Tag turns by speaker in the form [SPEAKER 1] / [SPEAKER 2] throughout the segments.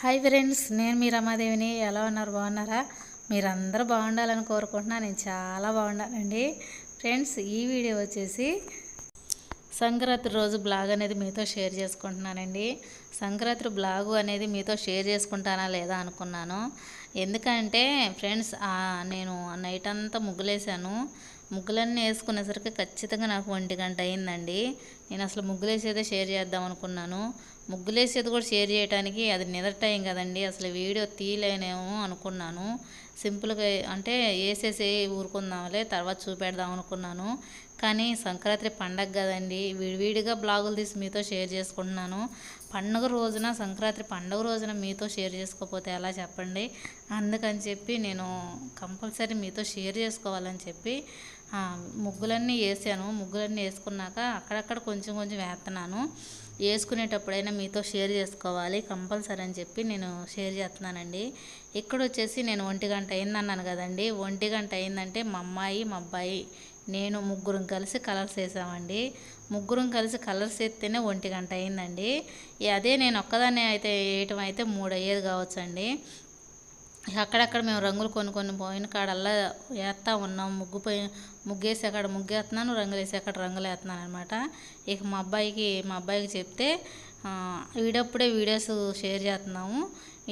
[SPEAKER 1] Hi friends నేను మీ రమాదేవిని. ఎలా ఉన్నారు? బాగున్నారా? మీరందరూ బాగుండాలని కోరుకుంటున్నా. నేను చాలా బాగున్నానండి. ఫ్రెండ్స్ ఈ వీడియో వచ్చేసి సంక్రాంతి రోజు బ్లాగ్ అనేది మీతో షేర్ చేసుకుంటున్నానండి. సంక్రాంతి బ్లాగు అనేది మీతో షేర్ చేసుకుంటానా లేదా అనుకున్నాను. ఎందుకంటే ఫ్రెండ్స్ నేను నైట్ అంతా ముగ్గులేసాను ముగ్గులన్నీ వేసుకునేసరికి ఖచ్చితంగా నాకు ఒంటి గంట అయిందండి. నేను అసలు ముగ్గులేసేదే షేర్ చేద్దాం అనుకున్నాను. ముగ్గులేసేది కూడా షేర్ చేయడానికి అది నిద్ర టైం కదండి. అసలు వీడియో తీయలేనేమో అనుకున్నాను. సింపుల్గా అంటే వేసేసి ఊరుకుందాంలే తర్వాత చూపెడదాం అనుకున్నాను. కానీ సంక్రాంతి పండగ కదండి విడివిడిగా బ్లాగులు తీసి మీతో షేర్ చేసుకుంటున్నాను. పండుగ రోజున సంక్రాంతి పండుగ రోజున మీతో షేర్ చేసుకోకపోతే ఎలా చెప్పండి? అందుకని చెప్పి నేను కంపల్సరీ మీతో షేర్ చేసుకోవాలని చెప్పి ముగ్గులన్నీ వేసాను ముగ్గులన్నీ వేసుకున్నాక అక్కడక్కడ కొంచెం కొంచెం వేస్తున్నాను వేసుకునేటప్పుడైనా మీతో షేర్ చేసుకోవాలి కంపల్సరీ అని చెప్పి నేను షేర్ చేస్తున్నానండి. ఇక్కడ వచ్చేసి నేను ఒంటి గంట అయిందన్నాను కదండి. ఒంటి గంట అయిందంటే మా అమ్మాయి మా అబ్బాయి నేను ముగ్గురం కలిసి కలర్స్ వేసామండి. ముగ్గురం కలిసి కలర్స్ వేస్తేనే ఒంటి గంట అయిందండి. అదే నేను ఒక్కదాన్నే అయితే వేయటం అయితే మూడు అయ్యేది కావచ్చండి. అక్కడక్కడ మేము రంగులు కొన్ని కొన్ని పోయిన కాడల్లా వేస్తా ఉన్నాం. ముగ్గు పోయి ముగ్గేసి అక్కడ ముగ్గేస్తున్నాను రంగులు వేసి అక్కడ రంగులు వేస్తున్నాను అనమాట ఇక మా అబ్బాయికి మా అబ్బాయికి చెప్తే వీడప్పుడే వీడియోస్ షేర్ చేస్తున్నాము.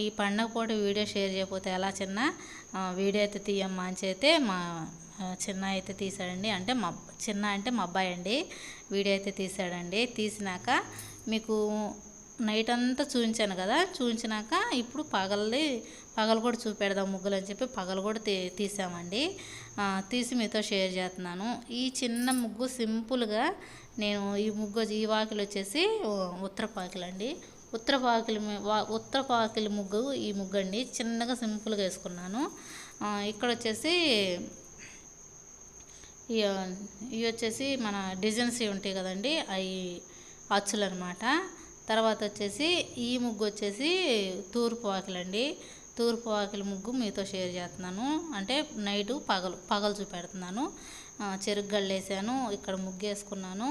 [SPEAKER 1] ఈ పండగ పూట వీడియో షేర్ చేయకపోతే ఎలా చిన్న వీడియో అయితే తీయమ్మా అని అయితే మా చిన్న అయితే తీసాడండి అంటే మా చిన్న అంటే మా అబ్బాయి అండి. వీడియో అయితే తీసాడండి తీసినాక మీకు నైట్ అంతా చూపించాను కదా చూపించినాక ఇప్పుడు పగలది పగలు కూడా చూపెడదాం ముగ్గులు అని చెప్పి పగలు కూడా తీ తీసామండి. తీసి మీతో షేర్ చేస్తున్నాను. ఈ చిన్న ముగ్గు సింపుల్గా నేను ఈ ముగ్గు ఈ వాకిలు వచ్చేసి ఉత్తరపాకిలు అండి ఉత్తరపాకిలి ఉత్తరపాకిలి ముగ్గు ఈ ముగ్గు అండి చిన్నగా సింపుల్గా వేసుకున్నాను. ఇక్కడ వచ్చేసి ఇవి వచ్చేసి మన డిజైన్స్ ఉంటాయి కదండి అవి అచ్చులు అనమాట తర్వాత వచ్చేసి ఈ ముగ్గు వచ్చేసి తూర్పు వాకిలండి తూర్పు వాకిలి ముగ్గు మీతో షేర్ చేస్తున్నాను. అంటే నైటు పగలు పగలు చూపెడుతున్నాను. చెరుగ్గళ్ళు వేసాను ఇక్కడ ముగ్గు వేసుకున్నాను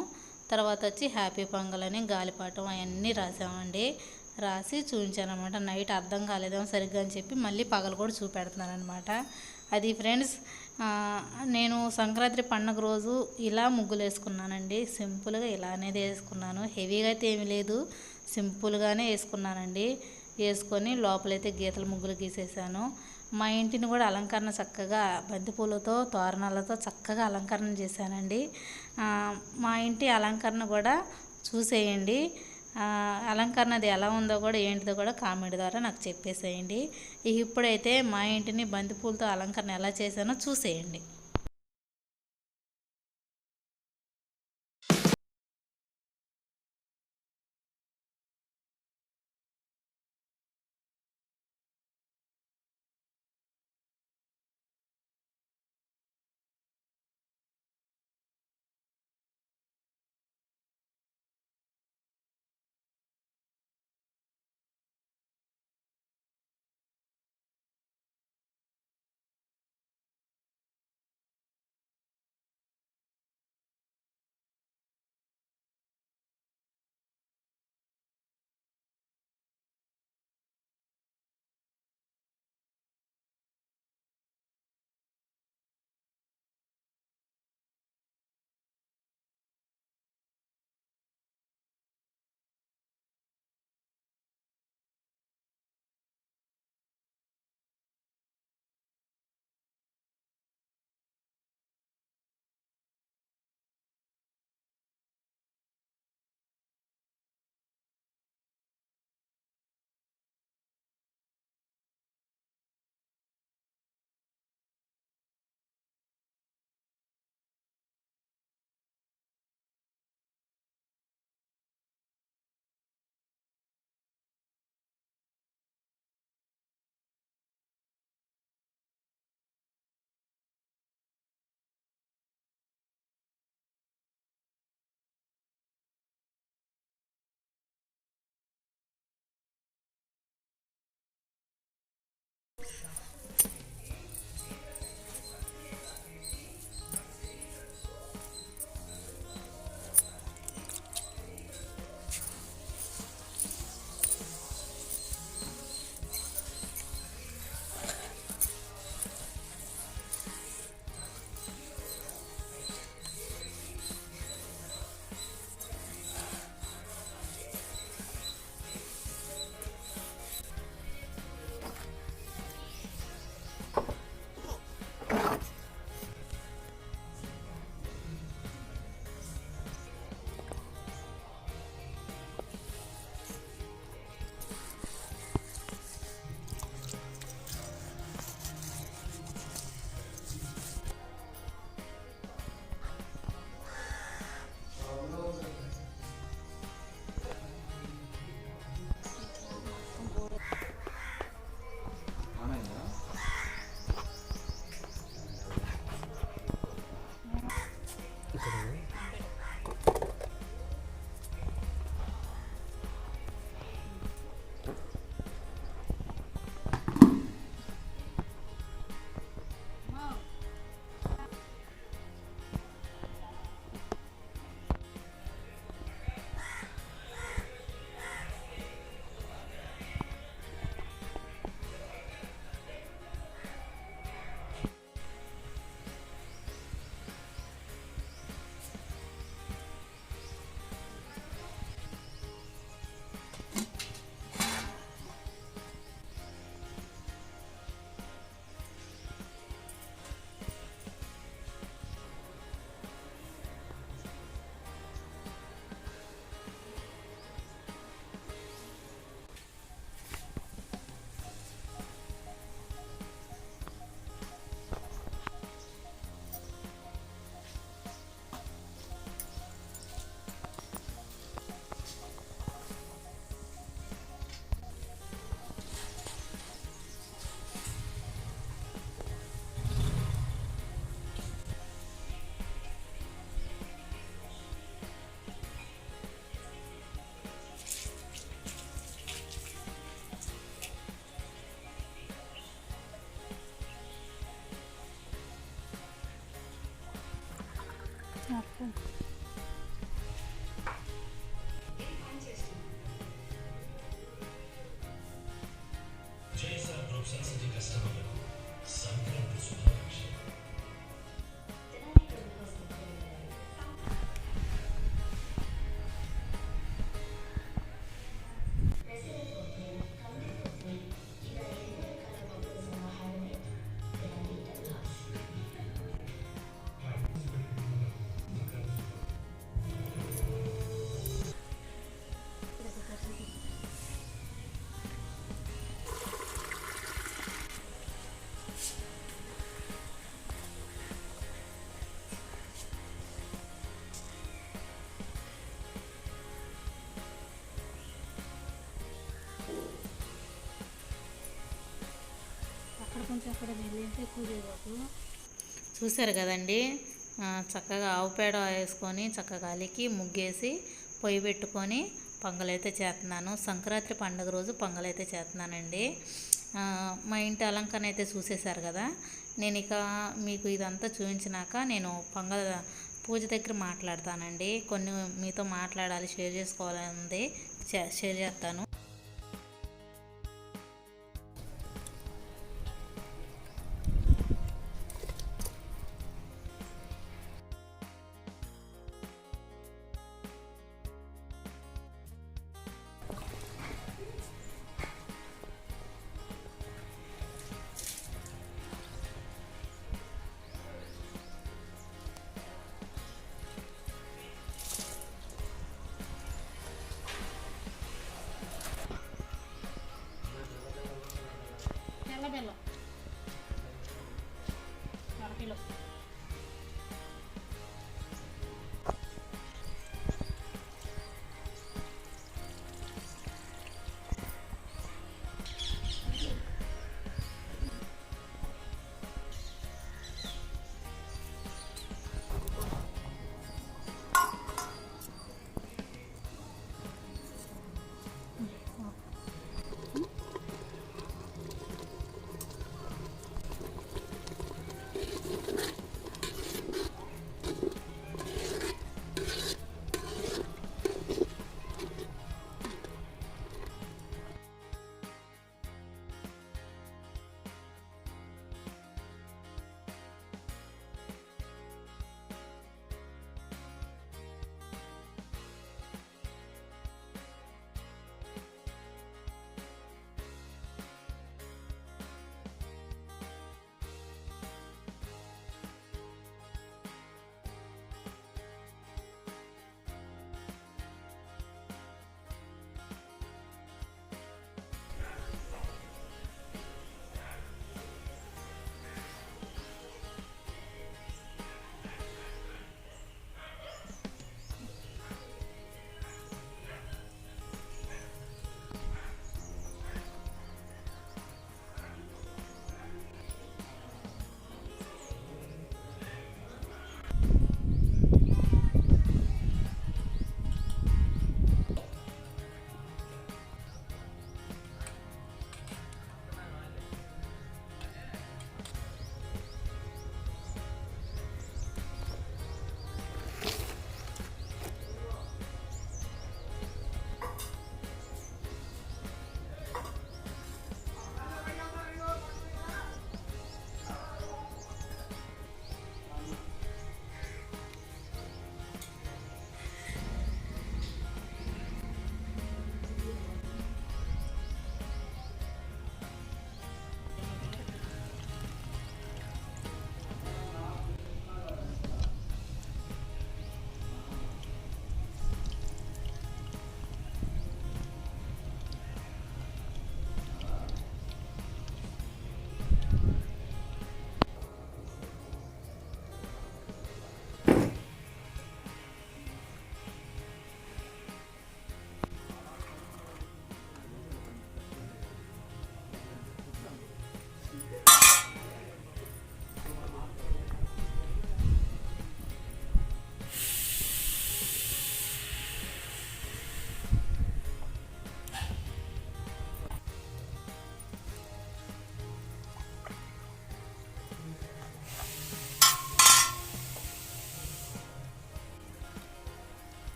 [SPEAKER 1] తర్వాత వచ్చి హ్యాపీ పొంగల్ అని గాలిపాటం అవన్నీ రాసామండి. రాసి చూపించాను అనమాట నైట్ అర్థం కాలేదేమో సరిగ్గా అని చెప్పి మళ్ళీ పగలు కూడా చూపెడుతున్నాను అనమాట అది ఫ్రెండ్స్ నేను సంక్రాంతి పండుగ రోజు ఇలా ముగ్గులు వేసుకున్నానండి. సింపుల్గా ఇలా అనేది వేసుకున్నాను. హెవీగా అయితే ఏమీ లేదు. సింపుల్గానే వేసుకున్నానండి. వేసుకొని లోపలైతే గీతల ముగ్గులు గీసేసాను. మా ఇంటిని కూడా అలంకరణ చక్కగా బంతిపూలతో తోరణాలతో చక్కగా అలంకరణ చేశానండి. మా ఇంటి అలంకరణ కూడా చూసేయండి. అలంకరణ అది ఎలా ఉందో కూడా ఏంటిదో కూడా కామెంట్ ద్వారా నాకు చెప్పేసేయండి. ఇప్పుడైతే మా ఇంటిని బంతిపూలతో అలంకరణ ఎలా చేశానో చూసేయండి. అక్కడ కొంచెం అక్కడ వెళ్ళింటే ఎక్కువ చూశారు కదండి? చక్కగా ఆవు పేడ వేసుకొని చక్కగా అలికి ముగ్గేసి పొయ్యి పెట్టుకొని పొంగలైతే చేస్తున్నాను. సంక్రాంతి పండుగ రోజు పొంగలైతే చేస్తున్నానండి. మా ఇంటి అలంకరణ అయితే చూసేశారు కదా? నేను ఇక మీకు ఇదంతా చూపించినాక నేను పొంగల్ పూజ దగ్గర మాట్లాడతానండి. కొన్ని మీతో మాట్లాడాలి షేర్ చేసుకోవాలని చే- షేర్ చేస్తాను. తెల్ల బెల్లం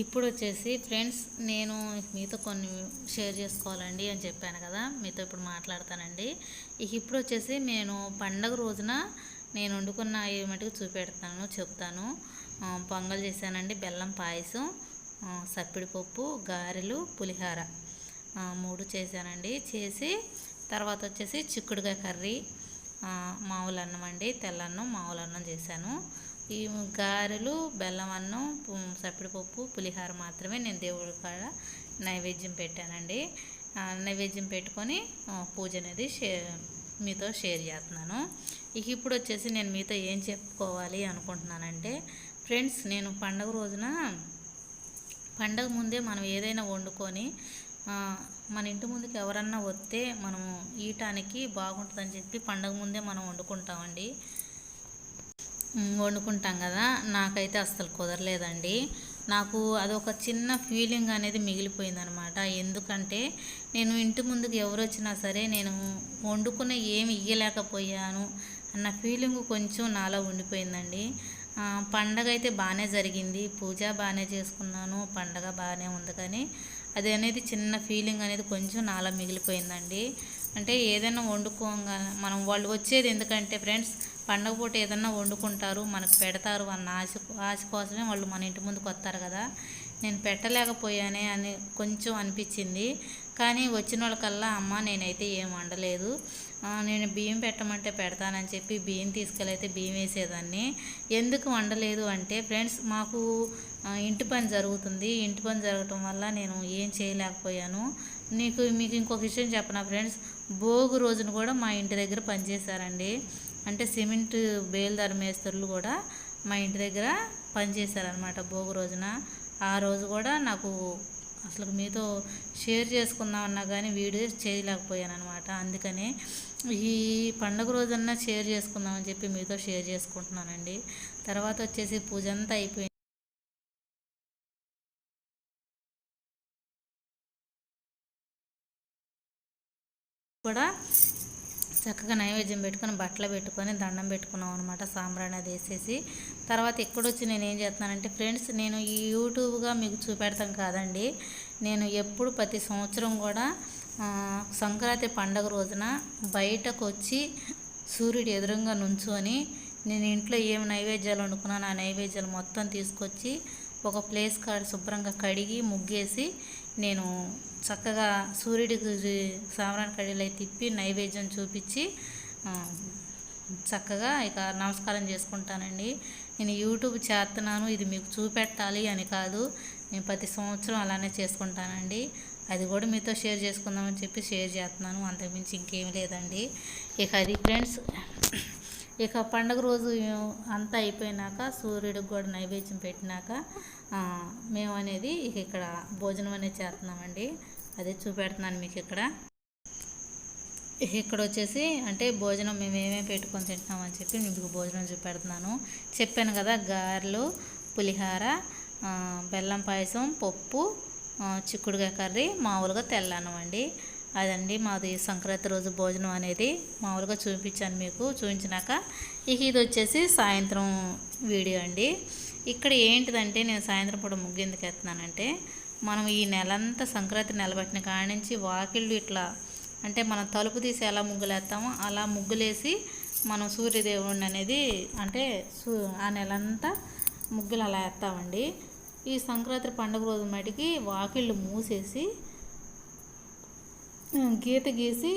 [SPEAKER 1] ఇప్పుడు వచ్చేసి ఫ్రెండ్స్ నేను మీతో కొన్ని షేర్ చేసుకోవాలండి అని చెప్పాను కదా మీతో ఇప్పుడు మాట్లాడతానండి. ఇక ఇప్పుడు వచ్చేసి నేను పండగ రోజున నేను వండుకున్న ఈ మటుకు చూపెడతాను చెప్తాను. పొంగల్ చేశానండి బెల్లం పాయసం సప్పిడిపప్పు గారెలు పులిహార. మూడు చేశానండి. చేసి తర్వాత వచ్చేసి చిక్కుడుకాయ కర్రీ మామూలు అన్నం అండి తెల్లన్నం మామూలు అన్నం చేశాను. ఈ గారెలు బెల్లం అన్నం సప్పిడిపప్పు పులిహార మాత్రమే నేను దేవుడి కాడ నైవేద్యం పెట్టానండి. నైవేద్యం పెట్టుకొని పూజ అనేది షే మీతో షేర్ చేస్తున్నాను. ఇక ఇప్పుడు వచ్చేసి నేను మీతో ఏం చెప్పుకోవాలి అనుకుంటున్నానంటే ఫ్రెండ్స్ నేను పండగ రోజున పండగ ముందే మనం ఏదైనా వండుకొని మన ఇంటి ముందుకు ఎవరన్నా వస్తే మనము ఈటానికి బాగుంటుందని చెప్పి పండగ ముందే మనం వండుకుంటామండి. వండుకుంటాం కదా నాకైతే అస్సలు కుదరలేదండి. నాకు అదొక చిన్న ఫీలింగ్ అనేది మిగిలిపోయిందనమాట. ఎందుకంటే నేను ఇంటి ముందుకు ఎవరు వచ్చినా సరే నేను వండుకున్న ఏమి ఇయ్యలేకపోయాను అన్న ఫీలింగ్ కొంచెం నాలో ఉండిపోయిందండి. పండగ అయితే బాగానే జరిగింది. పూజ బాగానే చేసుకున్నాను. పండగ బాగానే ఉంది కానీ అది అనేది చిన్న ఫీలింగ్ అనేది కొంచెం నాలో మిగిలిపోయిందండి. అంటే ఏదైనా వండుకోగా మనం వాళ్ళు వచ్చేది ఎందుకంటే ఫ్రెండ్స్ పండగ పూట ఏదన్నా వండుకుంటారు మనకు పెడతారు అన్న ఆశ ఆశ కోసమే వాళ్ళు మన ఇంటి ముందుకు వస్తారు కదా. నేను పెట్టలేకపోయానే అని కొంచెం అనిపించింది. కానీ వచ్చిన వాళ్ళకల్లా అమ్మ నేనైతే ఏం వండలేదు. నేను బియ్యం పెట్టమంటే పెడతానని చెప్పి బియ్యం తీసుకెళ్ళైతే బియ్యం వేసేదాన్ని. ఎందుకు వండలేదు అంటే ఫ్రెండ్స్ మాకు ఇంటి పని జరుగుతుంది. ఇంటి పని జరగటం వల్ల నేను ఏం చేయలేకపోయాను. నీకు మీకు ఇంకొక విషయం చెప్పనా ఫ్రెండ్స్? భోగు రోజున కూడా మా ఇంటి దగ్గర పనిచేశారండి అంటే సిమెంట్ బేల్దారి మేస్త్రులు కూడా మా ఇంటి దగ్గర పనిచేశారనమాట భోగు రోజున. ఆ రోజు కూడా నాకు అసలు మీతో షేర్ చేసుకుందామన్నా కానీ వీడియో చేయలేకపోయాను అనమాట అందుకనే ఈ పండుగ రోజన్నా షేర్ చేసుకుందామని చెప్పి మీతో షేర్ చేసుకుంటున్నానండి. తర్వాత వచ్చేసి పూజ అంతా అయిపోయింది. కూడా చక్కగా నైవేద్యం పెట్టుకొని బట్టలు పెట్టుకొని దండం పెట్టుకున్నాం అనమాట సాంబ్రాణి అది వేసేసి. తర్వాత ఎక్కడొచ్చి నేను ఏం చేస్తున్నానంటే ఫ్రెండ్స్ నేను ఈ యూట్యూబ్గా మీకు చూపెడతాం కాదండి. నేను ఎప్పుడు ప్రతి సంవత్సరం కూడా సంక్రాంతి పండగ రోజున బయటకు వచ్చి సూర్యుడు ఎదురుగా నుంచొని నేను ఇంట్లో ఏం నైవేద్యాలు వండుకున్నాను ఆ నైవేద్యాలు మొత్తం తీసుకొచ్చి ఒక ప్లేస్ కాడ శుభ్రంగా కడిగి ముగ్గేసి నేను చక్కగా సూర్యుడికి సాంబ్రాణి కడిలో తిప్పి నైవేద్యం చూపించి చక్కగా ఇక నమస్కారం చేసుకుంటానండి. నేను యూట్యూబ్ చేస్తున్నాను ఇది మీకు చూపెట్టాలి అని కాదు. నేను ప్రతి సంవత్సరం అలానే చేసుకుంటానండి. అది కూడా మీతో షేర్ చేసుకుందామని చెప్పి షేర్ చేస్తున్నాను అంతకుమించి ఇంకేం లేదండి. ఇక అది ఫ్రెండ్స్ ఇక పండగ రోజు అంతా అయిపోయినాక సూర్యుడికి కూడా నైవేద్యం పెట్టినాక మేము అనేది ఇక ఇక్కడ భోజనం అనేది చేస్తున్నామండి. అదే చూపెడుతున్నాను మీకు ఇక్కడ. ఇక్కడ వచ్చేసి అంటే భోజనం మేము ఏమేమి పెట్టుకొని తింటున్నామని చెప్పి మీకు భోజనం చూపెడుతున్నాను. చెప్పాను కదా గారెలు పులిహార బెల్లం పాయసం పప్పు చిక్కుడుకాయ కర్రీ మామూలుగా తెల్లన్నం అండి. అదండి మాది సంక్రాంతి రోజు భోజనం అనేది మామూలుగా చూపించాను మీకు చూపించినాక. ఇక ఇది వచ్చేసి సాయంత్రం వీడియో అండి. ఇక్కడ ఏంటిదంటే నేను సాయంత్రం పూట ముగ్గు ఎందుకు ఎత్తున్నానంటే మనం ఈ నెలంతా సంక్రాంతి నిలబెట్టిన కాడి నుంచి వాకిళ్ళు ఇట్లా అంటే మనం తలుపు తీసి ఎలా ముగ్గులేస్తామో అలా ముగ్గులేసి మనం సూర్యదేవుడిని అనేది అంటే సూ ఆ నెలంతా ముగ్గులు అలా వేస్తామండి. ఈ సంక్రాంతి పండుగ రోజు మటుకి వాకిళ్ళు మూసేసి గీత గీసి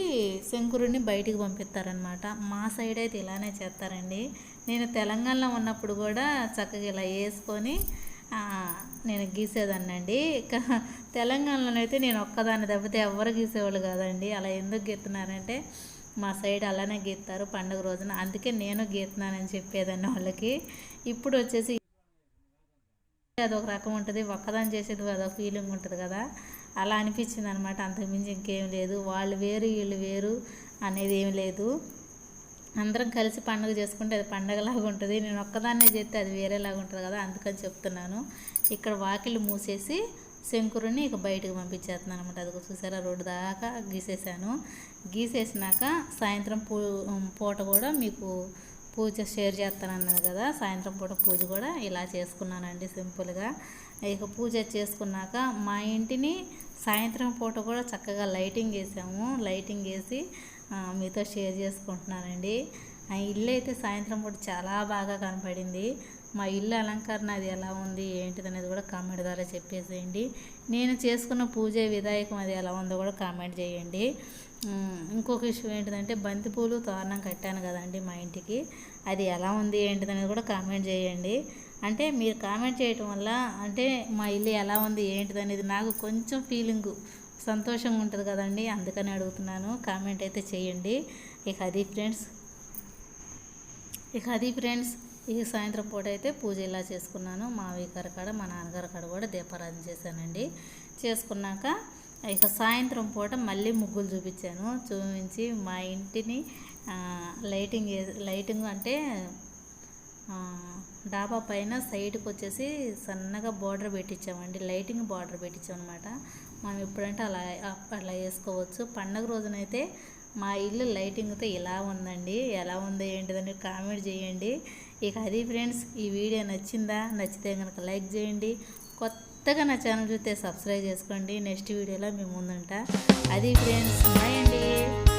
[SPEAKER 1] శంకురుని బయటికి పంపిస్తారనమాట మా సైడ్ అయితే ఇలానే చేస్తారండి. నేను తెలంగాణలో ఉన్నప్పుడు కూడా చక్కగా ఇలా వేసుకొని నేను గీసేదాన్నండి. ఇక తెలంగాణలో అయితే నేను ఒక్కదాన్ని తప్పితే ఎవరు గీసేవాళ్ళు కాదండి. అలా ఎందుకు గీస్తున్నారంటే మా సైడ్ అలానే గీస్తారు పండుగ రోజున. అందుకే నేను గీస్తున్నానని చెప్పేదాన్ని వాళ్ళకి. ఇప్పుడు వచ్చేసి అదొక రకం ఉంటుంది. ఒక్కదాన్ని చేసేది అదొక ఫీలింగ్ ఉంటుంది కదా. అలా అనిపించింది అనమాట అంతకుమించి ఇంకేం లేదు. వాళ్ళు వేరు వీళ్ళు వేరు అనేది ఏం లేదు. అందరం కలిసి పండుగ చేసుకుంటే అది పండగలాగా ఉంటుంది. నేను ఒక్కదాన్నే చేస్తే అది వేరేలాగా ఉంటుంది కదా అందుకని చెప్తున్నాను. ఇక్కడ వాకిళ్ళు మూసేసి శంకురుని ఇక బయటకు పంపించేస్తున్నాను అనమాట అది చూసారా రోడ్డు దాకా గీసేసాను గీసేసినాక సాయంత్రం పూ పూట కూడా మీకు పూజ షేర్ చేస్తానన్నాను కదా సాయంత్రం పూట పూజ కూడా ఇలా చేసుకున్నానండి సింపుల్గా. ఇక పూజ చేసుకున్నాక మా ఇంటిని సాయంత్రం పూట కూడా చక్కగా లైటింగ్ వేసాము. లైటింగ్ వేసి మీతో షేర్ చేసుకుంటున్నానండి. ఆ ఇల్లు అయితే సాయంత్రం పూట చాలా బాగా కనపడింది. మా ఇల్లు అలంకరణ అది ఎలా ఉంది ఏంటిది అనేది కూడా కామెంట్ ద్వారా చెప్పేసేయండి. నేను చేసుకున్న పూజ విధాయకం అది ఎలా ఉందో కూడా కామెంట్ చేయండి. ఇంకొక విషయం ఏంటిదంటే బంతిపూలు తోరణం కట్టాను కదండి మా ఇంటికి. అది ఎలా ఉంది ఏంటిది అనేది కూడా కామెంట్ చేయండి. అంటే మీరు కామెంట్ చేయటం వల్ల అంటే మా ఇల్లు ఎలా ఉంది ఏంటిది అనేది నాకు కొంచెం ఫీలింగు సంతోషంగా ఉంటుంది కదండి. అందుకని అడుగుతున్నాను. కామెంట్ అయితే చేయండి. ఇక అది ఫ్రెండ్స్ ఇక అది ఫ్రెండ్స్ ఈ సాయంత్రం పూట అయితే పూజ ఇలా చేసుకున్నాను. మా గారి కాడ మా నాన్నగారి కాడ కూడా దీపారాధన చేశానండి. చేసుకున్నాక ఇక సాయంత్రం పూట మళ్ళీ ముగ్గులు చూపించాను. చూపించి మా ఇంటిని లైటింగ్ లైటింగ్ అంటే డాబా పైన సైడ్కి వచ్చేసి సన్నగా బార్డర్ పెట్టించామండి లైటింగ్ బార్డర్ పెట్టించాం అనమాట మనం ఎప్పుడంటే అలా అట్లా వేసుకోవచ్చు పండగ రోజునైతే మా ఇల్లు లైటింగ్తో ఇలా ఉందండి. ఎలా ఉందో ఏంటిదని కామెంట్ చేయండి. ఇక అది ఫ్రెండ్స్ ఈ వీడియో నచ్చిందా? నచ్చితే కనుక లైక్ చేయండి. కొత్తగా నా ఛానల్ చూస్తే సబ్స్క్రైబ్ చేసుకోండి. నెక్స్ట్ వీడియోలో మేము ముందుంటా. అది ఫ్రెండ్స్ బాయ్ అండి.